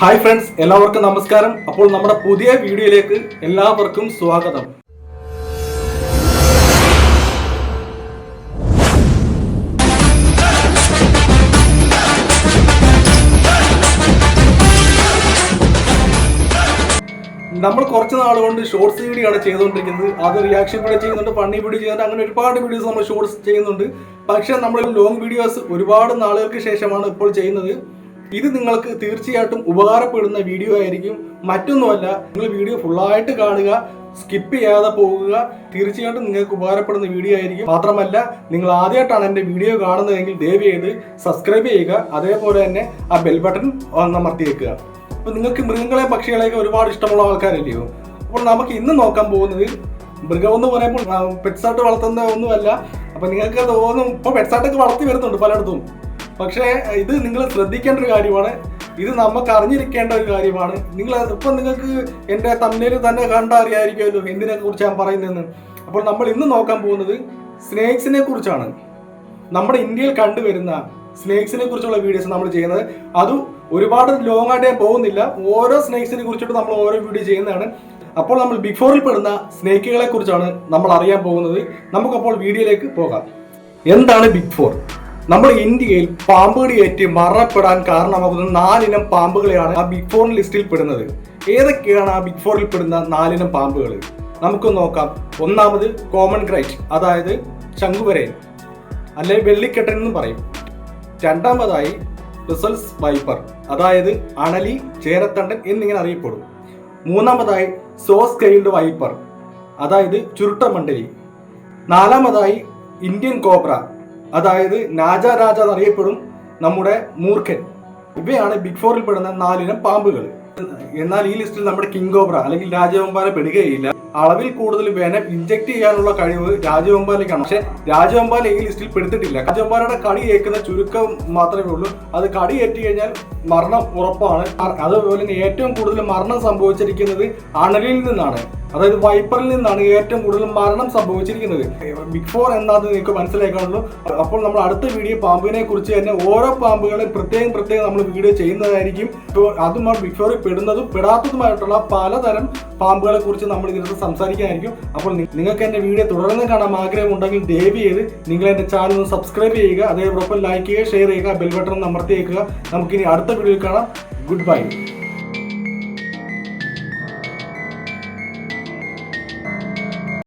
Hi friends എല്ലാവർക്കും നമസ്കാരം. അപ്പോൾ നമ്മുടെ പുതിയ വീഡിയോയിലേക്ക് എല്ലാവർക്കും സ്വാഗതം. നമ്മൾ കുറച്ച് നാൾ കൊണ്ട് ഷോർട്സ് വീഡിയോ ചെയ്തുകൊണ്ടിരിക്കുന്നത്. അത് റിയാക്ഷൻ വീഡിയോ ചെയ്യുന്നുണ്ട് ഫണ്ണി വീഡിയോ ചെയ്യുന്നുണ്ട് അങ്ങനെ ഒരുപാട് വീഡിയോസ് നമ്മൾ ഷോർട്സ് ചെയ്യുന്നുണ്ട്. പക്ഷേ നമ്മൾ ലോങ് വീഡിയോസ് ഒരുപാട് നാളുകൾക്ക് ശേഷമാണ് ഇപ്പോൾ ചെയ്യുന്നത്. ഇത് നിങ്ങൾക്ക് തീർച്ചയായിട്ടും ഉപകാരപ്പെടുന്ന വീഡിയോ ആയിരിക്കും. മറ്റൊന്നുമല്ല നിങ്ങൾ വീഡിയോ ഫുള്ളായിട്ട് കാണുക സ്കിപ്പ് ചെയ്യാതെ പോകുക തീർച്ചയായിട്ടും നിങ്ങൾക്ക് ഉപകാരപ്പെടുന്ന വീഡിയോ ആയിരിക്കും. മാത്രമല്ല നിങ്ങൾ ആദ്യമായിട്ടാണ് എന്റെ വീഡിയോ കാണുന്നതെങ്കിൽ ദയവ് ചെയ്ത് സബ്സ്ക്രൈബ് ചെയ്യുക അതേപോലെ തന്നെ ആ ബെൽ ബട്ടൺ അമർത്തിയേക്കുക. അപ്പോൾ നിങ്ങൾക്ക് മൃഗങ്ങളെ പക്ഷികളെയൊക്കെ ഒരുപാട് ഇഷ്ടമുള്ള ആൾക്കാരല്ലയോ? അപ്പോൾ നമുക്ക് ഇന്ന് നോക്കാൻ പോകുന്നത് മൃഗം എന്ന് പറയുമ്പോൾ പെറ്റ്സായിട്ട് വളർത്തുന്ന ഒന്നുമല്ല. അപ്പോൾ നിങ്ങൾക്ക് തോന്നും ഇപ്പോൾ പെറ്റ്സായിട്ടൊക്കെ വളർത്തി വരുന്നുണ്ട് പലയിടത്തും. പക്ഷേ ഇത് നിങ്ങൾ ശ്രദ്ധിക്കേണ്ട ഒരു കാര്യമാണ്. ഇത് നമുക്ക് അറിഞ്ഞിരിക്കേണ്ട ഒരു കാര്യമാണ്. നിങ്ങൾ ഇപ്പം നിങ്ങൾക്ക് എന്റെ തമ്മിൽ തന്നെ കണ്ടറിയായിരിക്കുമല്ലോ എന്തിനെ കുറിച്ച് ഞാൻ പറയുന്നതെന്ന്. അപ്പോൾ നമ്മൾ ഇന്ന് നോക്കാൻ പോകുന്നത് സ്നേക്സിനെ കുറിച്ചാണ്. നമ്മുടെ ഇന്ത്യയിൽ കണ്ടുവരുന്ന സ്നേക്സിനെ കുറിച്ചുള്ള വീഡിയോസ് നമ്മൾ ചെയ്യുന്നത്. അത് ഒരുപാട് ലോങ് ആയിട്ട് ഞാൻ പോകുന്നില്ല. ഓരോ സ്നേക്സിനെ കുറിച്ചിട്ട് നമ്മൾ ഓരോ വീഡിയോ ചെയ്യുന്നതാണ്. അപ്പോൾ നമ്മൾ ബിഫോറിൽ ഫോറിൽ പെടുന്ന സ്നേക്കുകളെ കുറിച്ചാണ് നമ്മൾ അറിയാൻ പോകുന്നത്. നമുക്കപ്പോൾ വീഡിയോയിലേക്ക് പോകാം. എന്താണ് ബിഗ് ഫോർ നമ്മുടെ ഇന്ത്യയിൽ പാമ്പുകടിയേറ്റ് മറപ്പെടാൻ കാരണമാകുന്ന നാലിനം പാമ്പുകളെയാണ് ആ ബിഗ് ഫോർ ലിസ്റ്റിൽ പെടുന്നത്. ഏതൊക്കെയാണ് ആ ബിഗ് ഫോറിൽ പെടുന്ന നാലിനം പാമ്പുകൾ? നമുക്ക് നോക്കാം. ഒന്നാമത് കോമൺ ക്രൈറ്റ് അതായത് ശംഖുവരയൻ അല്ലെ വെള്ളിക്കെട്ടൻ എന്ന് പറയും. രണ്ടാമതായി റിസൾസ് വൈപ്പർ അതായത് അണലി ചേരത്തണ്ടൻ എന്നിങ്ങനെ അറിയപ്പെടും. മൂന്നാമതായി സോസ് കൈൽഡ് വൈപ്പർ അതായത് ചുരുട്ടമണ്ഡലി നാലാമതായി ഇന്ത്യൻ കോബ്ര അതായത് നാജ രാജ എന്നറിയപ്പെടും നമ്മുടെ മൂർഖൻ. ഇവയാണ് ബിഗ് ഫോറിൽ പെടുന്ന നാലിനം പാമ്പുകൾ. എന്നാൽ ഈ ലിസ്റ്റിൽ നമ്മുടെ കിങ് കോബ്ര അല്ലെങ്കിൽ രാജവെമ്പാല പെടുകയില്ല. അളവിൽ കൂടുതൽ വേനം ഇഞ്ചക്ട് ചെയ്യാനുള്ള കഴിവ് രാജവെമ്പാലയ്ക്കാണ്. പക്ഷെ രാജവെമ്പാല ഈ ലിസ്റ്റിൽ പെടുത്തിട്ടില്ല. രാജവെമ്പാലയുടെ കടി ഏൽക്കുന്ന ചുരുക്കം മാത്രമേ ഉള്ളൂ. അത് കടി ഏറ്റ് കഴിഞ്ഞാൽ മരണം ഉറപ്പാണ്. അതുപോലെ തന്നെ ഏറ്റവും കൂടുതൽ മരണം സംഭവിച്ചിരിക്കുന്നത് അണലിൽ നിന്നാണ്. അതായത് വൈപ്പറിൽ നിന്നാണ് ഏറ്റവും കൂടുതൽ മരണം സംഭവിച്ചിരിക്കുന്നത്. ബിഗ് ഫോർ എന്താണെന്ന് നിങ്ങൾക്ക് മനസ്സിലാക്കാനുള്ളൂ അപ്പോൾ നമ്മൾ അടുത്ത വീഡിയോ പാമ്പിനെ കുറിച്ച് തന്നെ ഓരോ പാമ്പുകളെ പ്രത്യേകം പ്രത്യേകം നമ്മൾ വീഡിയോ ചെയ്യുന്നതായിരിക്കും. അതും ബിഗ് ഫോറിൽ പെടുന്നതും പെടാത്തതുമായിട്ടുള്ള പലതരം പാമ്പുകളെ കുറിച്ച് നമ്മൾ ഇതിനകത്ത് സംസാരിക്കാനായിരിക്കും. അപ്പോൾ നിങ്ങൾക്ക് എന്റെ വീഡിയോ തുടർന്ന് കാണാൻ ആഗ്രഹമുണ്ടെങ്കിൽ ദയവ് ചെയ്ത് നിങ്ങൾ എന്റെ ചാനൽ ഒന്ന് സബ്സ്ക്രൈബ് ചെയ്യുക. അതേപോലെ ലൈക്ക് ചെയ്യുക ഷെയർ ചെയ്യുക ബെൽ ബട്ടൺ അമർത്തിയേക്കുക. നമുക്കിനി അടുത്ത വീഡിയോയിൽ കാണാം. Good bye